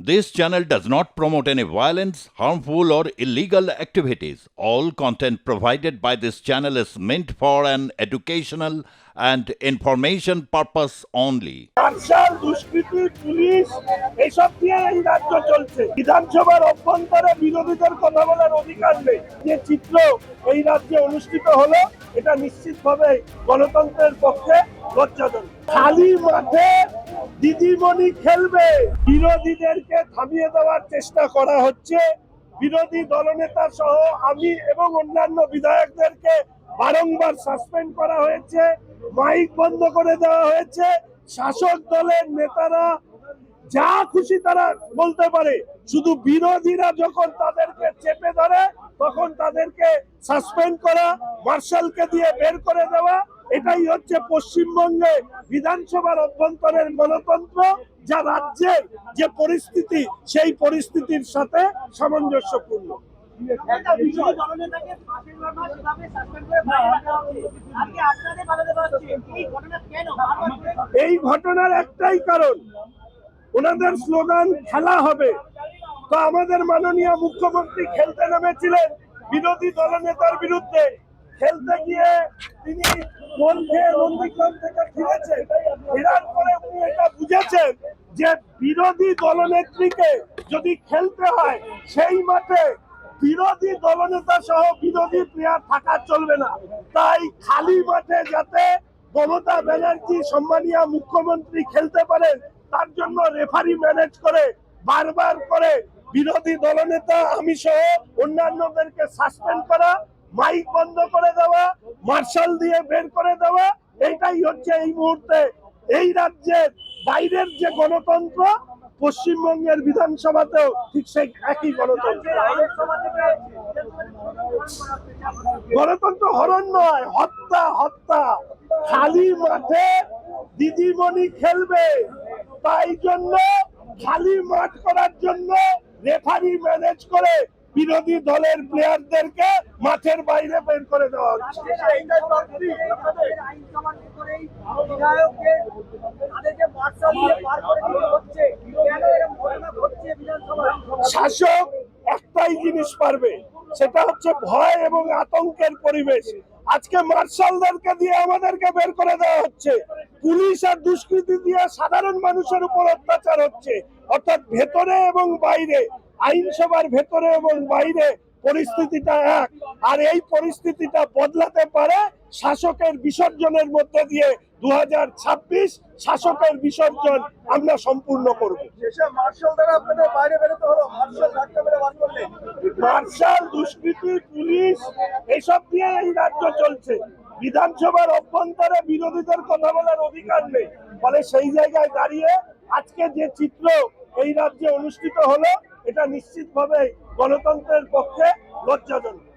This channel does not promote any violence, harmful, or illegal activities. All content provided by this channel is meant for an educational and information purpose only. এটা নিশ্চিতভাবে গণতন্ত্রের পক্ষে লজ্জাজনক খালি মাঠে দিদিমণি খেলবে। বিরোধীদেরকে থামিয়ে দেওয়ার চেষ্টা করা হচ্ছে। বিরোধী দলনেতা সহ আমি এবং অন্যান্য বিধায়কদেরকে বারংবার সাসপেন্ড করা হয়েছে মাইক বন্ধ করে দেওয়া হয়েছে। শাসক দলের নেতারা যা খুশি তারা বলতে পারে। শুধু বিরোধীরা যখন তাদেরকে চেপে ধরে, তখন তাদেরকে সাসপেন্ড করা, মার্শালকে দিয়ে বের করে দেওয়া এটাই হচ্ছে পশ্চিমবঙ্গে বিধানসভার অভ্যন্তরের গণতন্ত্র, যা রাজ্যের যে পরিস্থিতি, সেই পরিস্থিতির সাথে সামঞ্জস্যপূর্ণ। এই ঘটনার একটাই কারণ, ওনাদের স্লোগান, খেলা হবে। তো আমাদের মাননীয় মুখ্যমন্ত্রী খেলতে নেমেছিলেন, বিরোধী দলনেতার বিরুদ্ধে। খেলতে গিয়ে তিনি গোল খেয়ে নন্দীগ্রাম থেকে ফিরেছেন। ফেরার পরে উনি এটা বুঝেছেন যে বিরোধী দলনেত্রীকে যদি খেলতে হয়, সেই মাঠে বিরোধী দলনেতা সহ বিরোধী প্লেয়ার থাকা চলবে না। তাই খালি মাঠে যাতে মমতা ব্যানার্জি, সম্মানীয় মুখ্যমন্ত্রী খেলতে পারেন, তার জন্য রেফারি ম্যানেজ করে, বারবার করে বিরোধী দলনেতা, আমি সহ অন্যান্যদেরকে সাসপেন্ড করা মাইক বন্ধ করে দেওয়া, মার্শাল দিয়ে বের করে দেওয়া, এইটাই হচ্ছে এই মুহূর্তে এই রাজ্যের বাইরের যে গণতন্ত্র, পশ্চিমবঙ্গের বিধানসভাতেও ঠিক সেই একই গণতন্ত্র। গণতন্ত্র হরণ নয়, হত্যা হত্যা খালি মাঠে দিদিমণি খেলবে, তাই জন্য খালি মাঠ করার জন্য রেফারি ম্যানেজ করে বিরোধী দলের প্লেয়ারদেরকে মাঠের বাইরে বের করে দেওয়া হচ্ছে? শাসক একটাই জিনিস পারবে সেটা হচ্ছে ভয় এবং আতঙ্কের পরিবেশ। আজকে মার্শালদেরকে দিয়ে আমাদেরকে বের করে দেওয়া হচ্ছে। পুলিশ আর দুষ্কৃতি দিয়ে সাধারণ মানুষের উপর অত্যাচার হচ্ছে। অর্থাৎ ভেতরে এবং বাইরে আইনসভার ভেতরে এবং বাইরে পরিস্থিতিটা এক। আর এই পরিস্থিতিটা বদলাতে পারে শাসকের বিসর্জনের মধ্যে দিয়ে দু শাসকের বিসর্জন আমরা সম্পূর্ণ করব। মার্শাল দুষ্কৃতি পুলিশ এসব দিয়ে এই রাজ্য চলছে। বিধানসভার অভ্যন্তরে বিরোধীদের কথা বলার অধিকার নেই। ফলে সেই জায়গায় দাঁড়িয়ে আজকে যে চিত্র এই রাজ্যে অনুষ্ঠিত হলো এটা নিশ্চিতভাবে গণতন্ত্রের পক্ষে লজ্জাজনক।